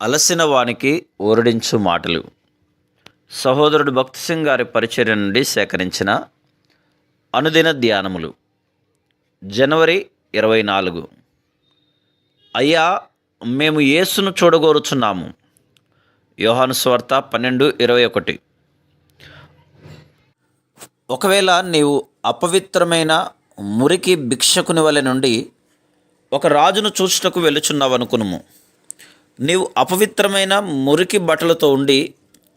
అలసిన వానికి ఊరడించు మాటలు. సహోదరుడు భక్తి సింగ్ గారి పరిచర్య నుండి సేకరించిన అనుదిన ధ్యానములు. జనవరి ఇరవై నాలుగు. అయ్యా మేము యేసును చూడగోరుచున్నాము. యోహాను స్వార్త పన్నెండు ఇరవై ఒకటి. ఒకవేళ నీవు అపవిత్రమైన మురికి భిక్షకుని వలె నుండి ఒక రాజును చూచుటకు వెళ్ళుచున్నావనుకునుము. నీవు అపవిత్రమైన మురికి బట్టలతో ఉండి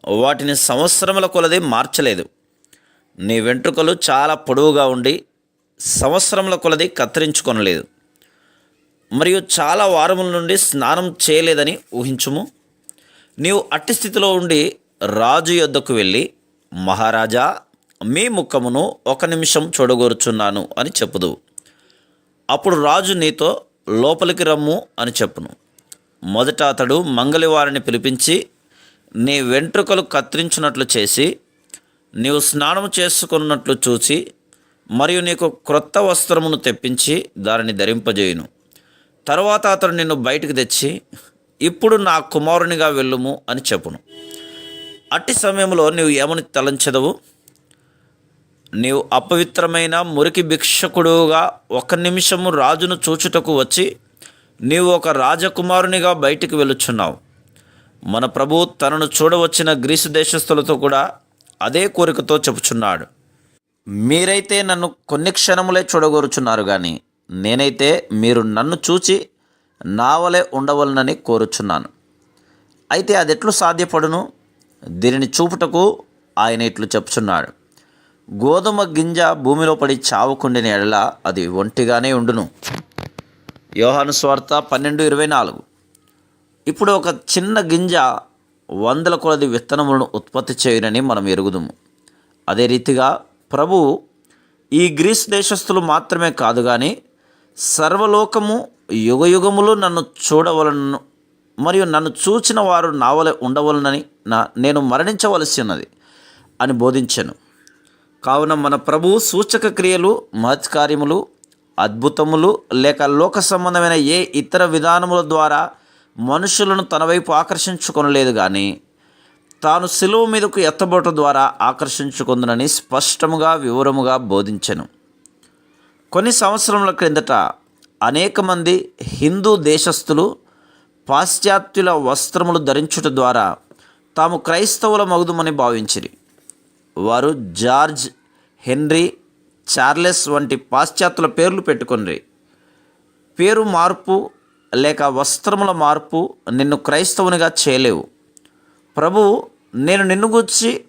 వాటిని సంవత్సరముల కొలది మార్చలేదు. నీ వెంట్రుకలు చాలా పొడవుగా ఉండి సంవత్సరముల కొలది కత్తిరించుకొనలేదు. మరియు చాలా వారముల నుండి స్నానం చేయలేదని ఊహించుము. నీవు అట్టి స్థితిలో ఉండి రాజు యొద్దకు వెళ్ళి మహారాజా మీ ముఖమును ఒక నిమిషం చూడగోరుచున్నాను అని చెప్పుదు అప్పుడు రాజు నీతో లోపలికి రమ్ము అని చెప్పును. మొదట అతడు మంగళవారిని పిలిపించి నీ వెంట్రుకలు కత్తిరించినట్లు చేసి నీవు స్నానం చేసుకున్నట్లు చూసి మరియు నీకు క్రొత్త వస్త్రమును తెప్పించి దానిని ధరింపజేయును. తరువాత అతడు నిన్ను బయటికి తెచ్చి ఇప్పుడు నా కుమారునిగా వెళ్ళుము అని చెప్పును. అట్టి సమయంలో నీవు ఏమని తలంచెదవు నీవు అపవిత్రమైన మురికి భిక్షకుడుగా ఒక నిమిషము రాజును చూచుటకు వచ్చి నీవు ఒక రాజకుమారునిగా బయటికి వెళ్ళుచున్నావు. మన ప్రభు తనను చూడవచ్చిన గ్రీసు దేశస్థులతో కూడా అదే కోరికతో చెబుచున్నాడు మీరైతే నన్ను కొన్ని క్షణములే చూడగోరుచున్నారు కానీ నేనైతే మీరు నన్ను చూచి నావలే ఉండవలనని కోరుచున్నాను. అయితే అది ఎట్లు సాధ్యపడును? దీనిని చూపుటకు ఆయన ఇట్లు చెప్పుచున్నాడు. గోధుమ గింజ భూమిలో పడి చావుకుండిన ఎడల అది ఒంటిగానే ఉండును. యోహాను స్వార్త పన్నెండు ఇరవై నాలుగు. ఇప్పుడు ఒక చిన్న గింజ వందల కొలది విత్తనములను ఉత్పత్తి చేయునని మనం ఎరుగుదుము. అదే రీతిగా ప్రభు ఈ గ్రీస్ దేశస్థులు మాత్రమే కాదు కానీ సర్వలోకము యుగయుగములు నన్ను చూడవలను మరియు నన్ను చూచిన వారు నావలే ఉండవలనని నా నేను మరణించవలసి ఉన్నది అని బోధించాను. కావున మన ప్రభు సూచక క్రియలు మహత్కార్యములు అద్భుతములు లేక లోక సంబంధమైన ఏ ఇతర విధానముల ద్వారా మనుషులను తన వైపు ఆకర్షించుకొనలేదు కానీ తాను సిలువ మీదకు ఎత్తబోట ద్వారా ఆకర్షించుకుందనని స్పష్టముగా వివరముగా బోధించెను. కొన్ని సంవత్సరముల క్రిందట అనేక మంది హిందూ దేశస్థులు పాశ్చాత్యుల వస్త్రములు ధరించుట ద్వారా తాము క్రైస్తవుల మగుదుమని భావించిరి. వారు జార్జ్ హెన్రీ చార్లెస్ వంటి పాశ్చాత్యుల పేర్లు పెట్టుకుని పేరు మార్పు లేక వస్త్రముల మార్పు నిన్ను క్రైస్తవునిగా చేయలేవు. ప్రభు నేను నిన్ను గూర్చి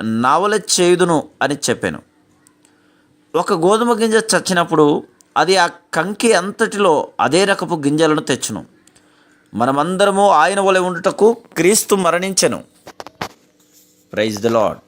నావల చేయుదును అని చెప్పాను. ఒక గోధుమ గింజ చచ్చినప్పుడు అది ఆ కంకి అంతటిలో అదే రకపు గింజలను తెచ్చును. మనమందరము ఆయన వలె ఉండుటకు క్రీస్తు మరణించెను. Praise the lord